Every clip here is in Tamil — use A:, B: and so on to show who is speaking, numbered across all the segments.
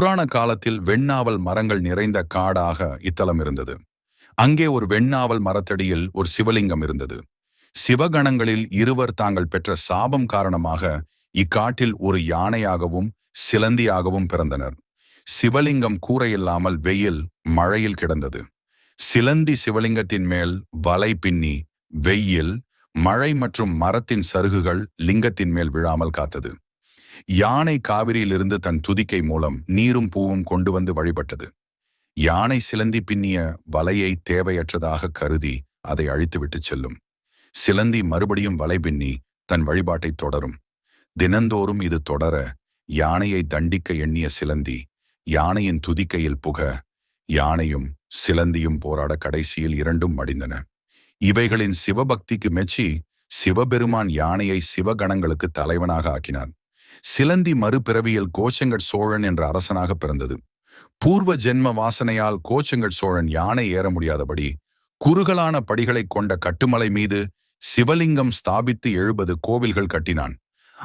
A: புராண காலத்தில் வெண்ணாவல் மரங்கள் நிறைந்த காடாக இத்தலம் இருந்தது. அங்கே ஒரு வெண்ணாவல் மரத்தடியில் ஒரு சிவலிங்கம் இருந்தது. சிவகணங்களில் இருவர் தாங்கள் பெற்ற சாபம் காரணமாக இக்காட்டில் ஒரு யானையாகவும் சிலந்தியாகவும் பிறந்தனர். சிவலிங்கம் கூரையில்லாமல் வெயில் மழையில் கிடந்தது. சிலந்தி சிவலிங்கத்தின் மேல் வலை பின்னி வெயில் மழை மற்றும் மரத்தின் சருகுகள் லிங்கத்தின் மேல் விழாமல் காத்தது. யானை காவிரியிலிருந்து தன் துதிக்கை மூலம் நீரும் பூவும் கொண்டு வந்து வழிபட்டது. யானை சிலந்தி பின்னிய வலையை தேவையற்றதாக கருதி அதை அழித்துவிட்டு செல்லும். சிலந்தி மறுபடியும் வலை பின்னி தன் வழிபாட்டை தொடரும். தினந்தோறும் இது தொடர யானையை தண்டிக்க எண்ணிய சிலந்தி யானையின் துதிக்கையில் புக யானையும் சிலந்தியும் போராட கடைசியில் இரண்டும் மடிந்தன. இவைகளின் சிவபக்திக்கு மெச்சி சிவபெருமான் யானையை சிவகணங்களுக்கு தலைவனாக ஆக்கினான். சிலந்தி மறுபிறவியில் கோச்சங்கட் சோழன் என்ற அரசனாக பிறந்தது. பூர்வ ஜென்ம வாசனையால் கோச்சங்கட் சோழன் யானை ஏற முடியாதபடி குறுகலான படிகளைக் கொண்ட கட்டுமலை மீது சிவலிங்கம் ஸ்தாபித்து எழுபது கோவில்கள் கட்டினான்.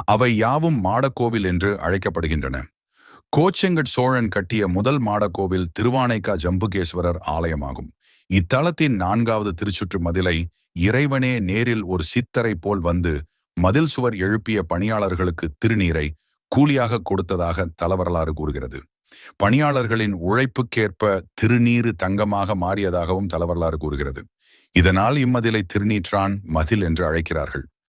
A: அவை யாவும் மாடக்கோவில் என்று அழைக்கப்படுகின்றன. கோச்செங்கட் சோழன் கட்டிய முதல் மாடக்கோவில் திருவானைக்கா ஜம்புகேஸ்வரர் ஆலயமாகும். இத்தலத்தின் நான்காவது திருச்சுற்று மதிலை இறைவனே நேரில் ஒரு சித்தரை போல் வந்து மதில் சுவர் எழுப்பிய பணியாளர்களுக்கு திருநீரை கூலியாக கொடுத்ததாக தலவரலாறு கூறுகிறது. பணியாளர்களின் உழைப்புக்கேற்ப திருநீரு தங்கமாக மாறியதாகவும் தலவரலாறு கூறுகிறது. இதனால் இம்மதிலை திருநீற்றான் மதில் என்று அழைக்கிறார்கள்.